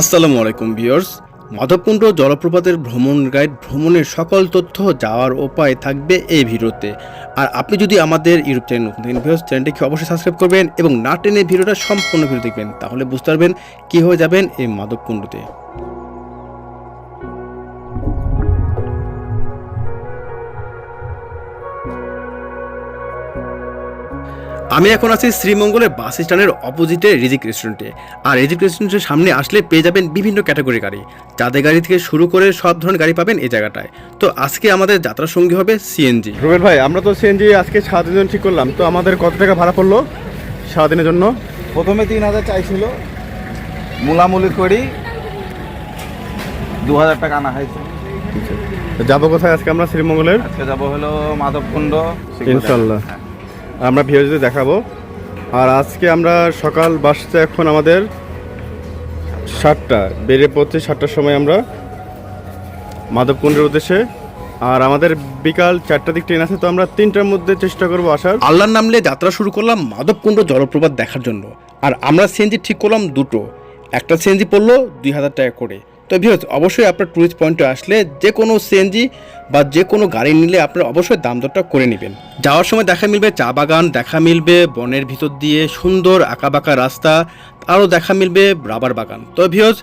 আসসালামু আলাইকুম ভিউয়ার্স। মাধবকুণ্ড জলপ্রপাতের ভ্রমণ গাইড ভ্রমণের সকল তথ্য যাওয়ার উপায় থাকবে এই ভিডিওতে। আর আপনি যদি আমাদের ইউটিউব চ্যানেল নতুন থাকেন ভিউয়ার্স, চ্যানেলটিকে অবশ্যই সাবস্ক্রাইব করবেন এবং না টেনে ভিডিওটা সম্পূর্ণ ভিডিও দেখবেন, তাহলে বুঝতে পারবেন কী হয়ে যাবেন এই মাধবকুণ্ডতে। আমি এখন আছি শ্রীমঙ্গলের বাস স্ট্যান্ডের অপোজিটে রিজিক রেস্টুরেন্টে আর রিজিক রেস্টুরেন্টের সামনে আসলে পেয়ে যাবেন বিভিন্ন ক্যাটাগরি গাড়ি। যাদের গাড়ি থেকে শুরু করে সব ধরনের গাড়ি পাবেন এই জায়গাটায়। তো আজকে আমাদের যাত্রা সঙ্গী হবে সিএনজি রুবেল ভাই আমরা তো সিএনজি আজকে জন্য ঠিক করলাম। তো আমাদের কত টাকা ভাড়া পড়ল সারাদিনের জন্য? প্রথমে তিন হাজার চাইছিল। মূলামূলি করি দু হাজার টাকা আনা হয়েছে। তো যাব কোথায় আজকে আমরা শ্রীমঙ্গলের? আজকে যাব হলো মাধবকুণ্ড। ইনশাল্লাহ। আমরা ভিডিওতে দেখাবো। আর আজকে আমরা সকাল বাসতে এখন আমাদের সাতটা বেড়ে পড়ছে সাতটার সময় আমরা মাধবকুণ্ডের উদ্দেশ্যে। আর আমাদের বিকাল চারটার দিক ট্রেন আছে, তো আমরা তিনটার মধ্যে চেষ্টা করব আসার। আল্লাহর নামলে যাত্রা শুরু করলাম মাধবকুণ্ড জলপ্রপাত দেখার জন্য। আর আমরা সিএনজি ঠিক করলাম দুটো। একটা সিএনজি পড়ল দুই হাজার টাকা করে। তো ভিউজ অবশ্যই আপনার টুরিস্ট পয়েন্টে আসলে যে কোনো সিএনজি বা যে কোনো গাড়ি নিলে আপনারা অবশ্যই দাম দরটা করে নেবেন। যাওয়ার সময় দেখা মিলবে চা বাগান, দেখা মিলবে বনের ভিতর দিয়ে সুন্দর আঁকা বাঁকা রাস্তা, আরও দেখা মিলবে রাবার বাগান। তো ভিউজ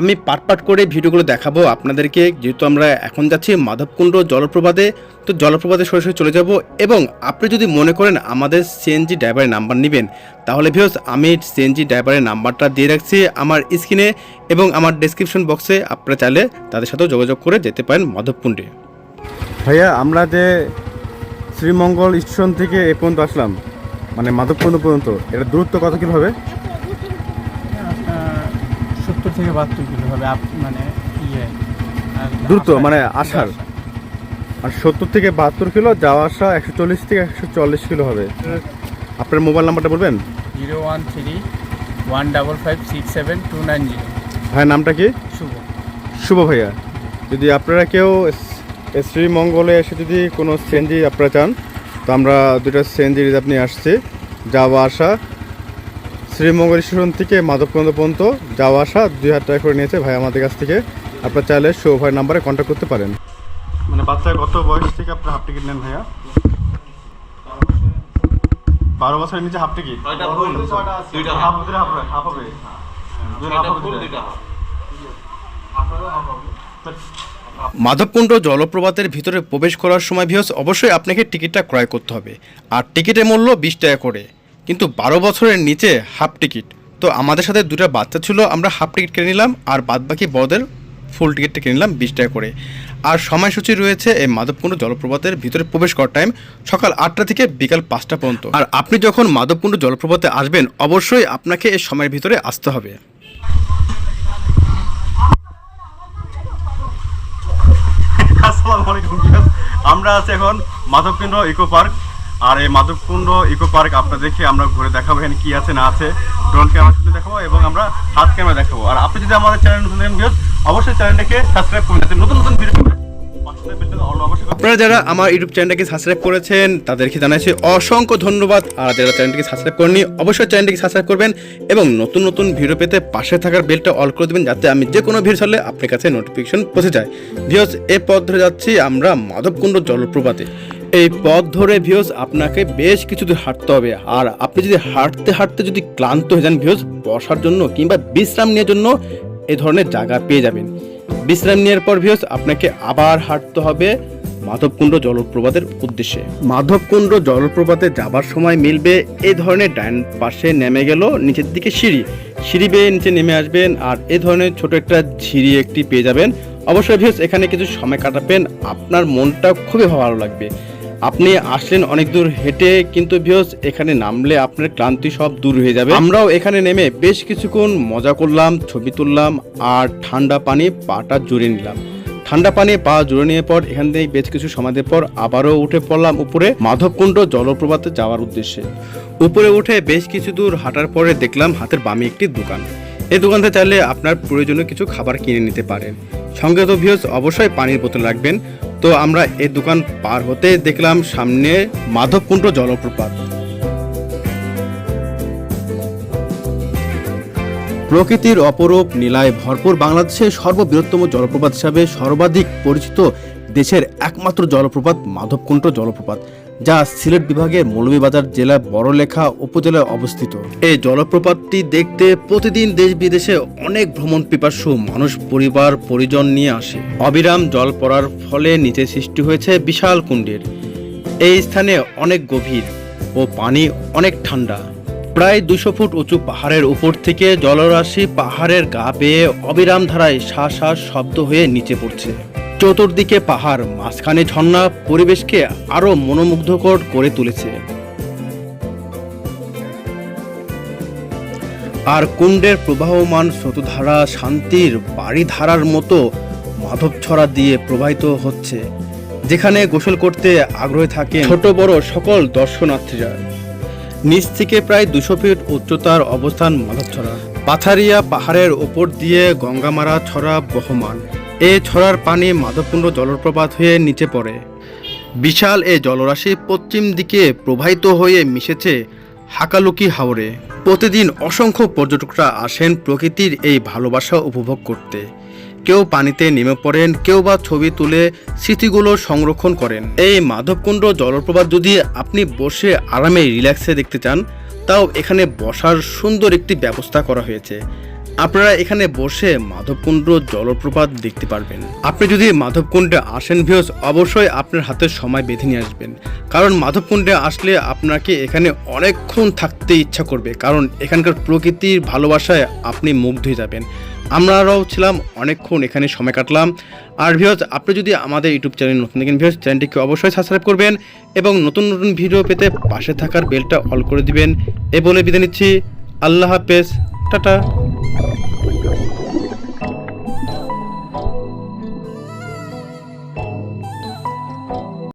আমি পাট পাট করে ভিডিওগুলো দেখাবো আপনাদেরকে। যেহেতু আমরা এখন যাচ্ছি মাধবকুণ্ড জলপ্রপাতে, তো জলপ্রপাতে সরাসরি চলে যাব এবং আপনি যদি মনে করেন আমাদের সিএনজি ড্রাইভারের নাম্বার নেবেন, তাহলে ভিউস আমি সিএনজি ড্রাইভারের নাম্বারটা দিয়ে রাখছি আমার স্ক্রিনে এবং আমার ডেসক্রিপশন বক্সে আপনারা চাইলে তাদের সাথেও যোগাযোগ করে যেতে পারেন মাধবকুণ্ডে। ভাইয়া, আমরা যে শ্রীমঙ্গল স্টেশন থেকে এ পর্যন্ত আসলাম মানে মাধবকুণ্ড পর্যন্ত, এটা দূরত্ব কত কীভাবে? সত্তর থেকে বাহাত্তর কিলো হবে মানে ইয়ে। দ্রুত মানে আসার। আর সত্তর থেকে বাহাত্তর কিলো যাওয়া আসা একশো চল্লিশ থেকে একশো চল্লিশ কিলো হবে। আপনার মোবাইল নাম্বারটা বলবেন? Zero one three one double five six seven two nine zero. ভাইয়ের নামটা কি? শুভ। শুভ ভাইয়া। যদি আপনারা কেউ শ্রীমঙ্গলে এসে যদি কোনো সিএনজি আপনারা চান তো আমরা দুটা সিএনজি রিজার্ভ নিয়ে আসছি। যাওয়া আসা শ্রীমঙ্গল স্টেশন থেকে মাধবকুন্দ পর্যন্ত যাওয়া আসা দুই হাজার টাকা করে নিয়েছে ভাই আমাদের কাছ থেকে। আপনার চাইলে শুভ ভাইয়ের নাম্বারে কন্ট্যাক্ট করতে পারেন। মানে বাচ্চার কত বয়স থেকে আপনার হাফ টিকিট নেন ভাইয়া? বারো বছরের নিচে হাফ টিকিট? হাফ হাফ হবে। মাধবকুণ্ড জলপ্রপাতের ভিতরে প্রবেশ করার সময় ভিউস অবশ্যই আপনাকে টিকিটটা ক্রয় করতে হবে। আর টিকিটের মূল্য বিশ টাকা করে। কিন্তু বারো বছরের নিচে হাফ টিকিট। তো আমাদের সাথে দুটো বাচ্চা ছিল, আমরা হাফ টিকিট কিনে নিলাম, আর বাদবাকি বড়দের ফুল টিকিটটা কিনে নিলাম বিশ টাকা করে। আর সময়সূচি রয়েছে এই মাধবকুণ্ড জলপ্রপাতের ভিতরে প্রবেশ করার টাইম সকাল আটটা থেকে বিকাল পাঁচটা পর্যন্ত। আর আপনি যখন মাধবকুণ্ড জলপ্রপাতে আসবেন, অবশ্যই আপনাকে এই সময়ের ভিতরে আসতে হবে। আমরা আছি এখন মাধবকুণ্ড ইকো পার্ক। আর এই মাধবকুণ্ড ইকো পার্ক আপনাদেরকে আমরা ঘুরে দেখাবো এখানে কি আছে না আছে। ড্রোন ক্যামেরা শুধু দেখাবো এবং আমরা হাত ক্যামেরা দেখাবো। আর আপনি যদি আমাদের চ্যানেল নতুন অবশ্যই চ্যানেলটাকে সাবস্ক্রাইব করে যাতে নতুন নতুন ভিডিও। আপনারা যারা আমার ইউটিউব চ্যানেলটাকে সাবস্ক্রাইব করেছেন, তাদেরকে জানাচ্ছি অসংখ্য ধন্যবাদ। আর যারা চ্যানেলটিকে সাবস্ক্রাইব করেনি অবশ্যই চ্যানেলটিকে সাবস্ক্রাইব করবেন এবং নতুন নতুন ভিডিও পেতে পাশে থাকার বেলটা অল করে দেবেন, যাতে আমি যে কোনো ভিডিও ছাড়লে আপনার কাছে নোটিফিকেশন পৌঁছে যায়। ভিওস এই পথ ধরে যাচ্ছি আমরা মাধবকুণ্ড জলপ্রপাতে। এই পথ ধরে ভিউজ আপনাকে বেশ কিছু দূর হাঁটতে হবে। আর আপনি যদি হাঁটতে হাঁটতে যদি ক্লান্ত হয়ে যান ভিউজ বসার জন্য কিংবা বিশ্রাম নেওয়ার জন্য এ ধরনের জায়গা পেয়ে যাবেন। বিশ্রাম নেওয়ার পর ভিউজ আপনাকে আবার হাঁটতে হবে মাধবকুণ্ড জলপ্রপাতের উদ্দেশ্যে। মাধবকুণ্ড জলপ্রপাতে যাবার সময় মিলবে এই ধরনের ডান পাশে নেমে গেল নিচের দিকে সিঁড়ি। সিঁড়ি বেয়ে নিচে নেমে আসবেন আর এ ধরনের ছোট একটা ঝিরি একটি পেয়ে যাবেন। অবশ্যই ভিউস এখানে কিছু সময় কাটাবেন। আপনার মনটা খুবই ভালো লাগবে। আপনি আসলেন অনেক দূর হেঁটে, কিন্তু ভিউস এখানে নামলে আপনার ক্লান্তি সব দূর হয়ে যাবে। আমরাও এখানে নেমে বেশ কিছুক্ষণ মজা করলাম, ছবি তুললাম, আর ঠান্ডা পানি পাটা জুড়ে নিলাম। ঠান্ডা পানি পা জুড়ে নিয়ে পর এখান থেকে বেশ কিছু সমাধির পর আবারও উঠে পড়লাম উপরে মাধবকুণ্ড জলপ্রপাতে যাওয়ার উদ্দেশ্যে। উপরে উঠে বেশ কিছু দূর হাঁটার পরে দেখলাম হাতের বামে একটি দোকান। এই দোকান থেকে চাইলে আপনার প্রয়োজনীয় কিছু খাবার কিনে নিতে পারেন। সঙ্গে তো ভিউস অবশ্যই পানির বোতল রাখবেন। তো আমরা এই দোকান পার হতে দেখলাম সামনে মাধবকুণ্ড জলপ্রপাত। প্রকৃতির অপরূপ নীলায় ভরপুর বাংলাদেশের সর্ববৃহত্তম জলপ্রপাত হিসাবে সর্বাধিক পরিচিত দেশের একমাত্র জলপ্রপাত মাধবকুণ্ড জলপ্রপাত। যা সিলেট বিভাগের মৌলভীবাজার জেলার বড়লেখা উপজেলায় অবস্থিত। এই জলপ্রপাতটি দেখতে প্রতিদিন দেশ বিদেশে অনেক ভ্রমণ পিপাসু মানুষ, পরিবার, পরিজন নিয়ে আসে। অবিরাম জল পড়ার ফলে নিচে সৃষ্টি হয়েছে বিশাল কুণ্ডের। এই স্থানে অনেক গভীর ও পানি অনেক ঠান্ডা। প্রায় দুশো ফুট উঁচু পাহাড়ের উপর থেকে জলরাশি পাহাড়ের গা বেয়ে অবিরাম ধারায় শা শা শব্দ হয়ে নিচে পড়ছে। চতুর্দিকে পাহাড়, মাঝখানে ঝর্ণা পরিবেশকে আরও মনোমুগ্ধকর করে তুলেছে। আর কুণ্ডের প্রবাহমান স্রোতধারা শান্তির বাড়িধারার মতো মাধবছড়া দিয়ে প্রবাহিত হচ্ছে, যেখানে গোসল করতে আগ্রহী থাকে ছোট বড় সকল দর্শনার্থীরা। নিচ থেকে প্রায় দুশো ফিট উচ্চতার অবস্থান মাধবছড়া পাথারিয়া পাহাড়ের ওপর দিয়ে গঙ্গামারা ছড়া বহমান। এই ছড়ার পানি মাধবকুণ্ড জলপ্রপাত হয়ে নিচে পড়ে। বিশাল এ জলরাশি পশ্চিম দিকে প্রবাহিত হয়ে মিশেছে হাকালুকি হাওরে। প্রতিদিন অসংখ্য পর্যটকরা আসেন প্রকৃতির এই ভালোবাসা উপভোগ করতে। কেউ পানিতে নেমে পড়েন, কেউ বা ছবি তুলে স্মৃতিগুলো সংরক্ষণ করেন। এই মাধবকুণ্ড জলপ্রপাত যদি আপনি বসে আরামে রিল্যাক্সে দেখতে চান, তাও এখানে বসার সুন্দর একটি ব্যবস্থা করা হয়েছে। আপনারা এখানে বসে মাধবকুণ্ড জলপ্রপাত দেখতে পারবেন। আপনি যদি মাধবকুণ্ডে আসেন ভিউস অবশ্যই আপনার হাতে সময় বেঁধে নিয়ে আসবেন। কারণ মাধবকুণ্ডে আসলে আপনাকে এখানে অনেকক্ষণ থাকতে ইচ্ছা করবে, কারণ এখানকার প্রকৃতির ভালোবাসায় আপনি মুগ্ধ হয়ে যাবেন। আমরাও ছিলাম, অনেকক্ষণ এখানে সময় কাটলাম। আর ভিউস আপনি যদি আমাদের ইউটিউব চ্যানেল নতুন দেখেন ভিউস চ্যানেলটিকে অবশ্যই সাবস্ক্রাইব করবেন এবং নতুন নতুন ভিডিও পেতে পাশে থাকার বেলটা অল করে দিবেন। এ বলে বিদায় নিচ্ছি। আল্লাহ হাফেজ। টাটা।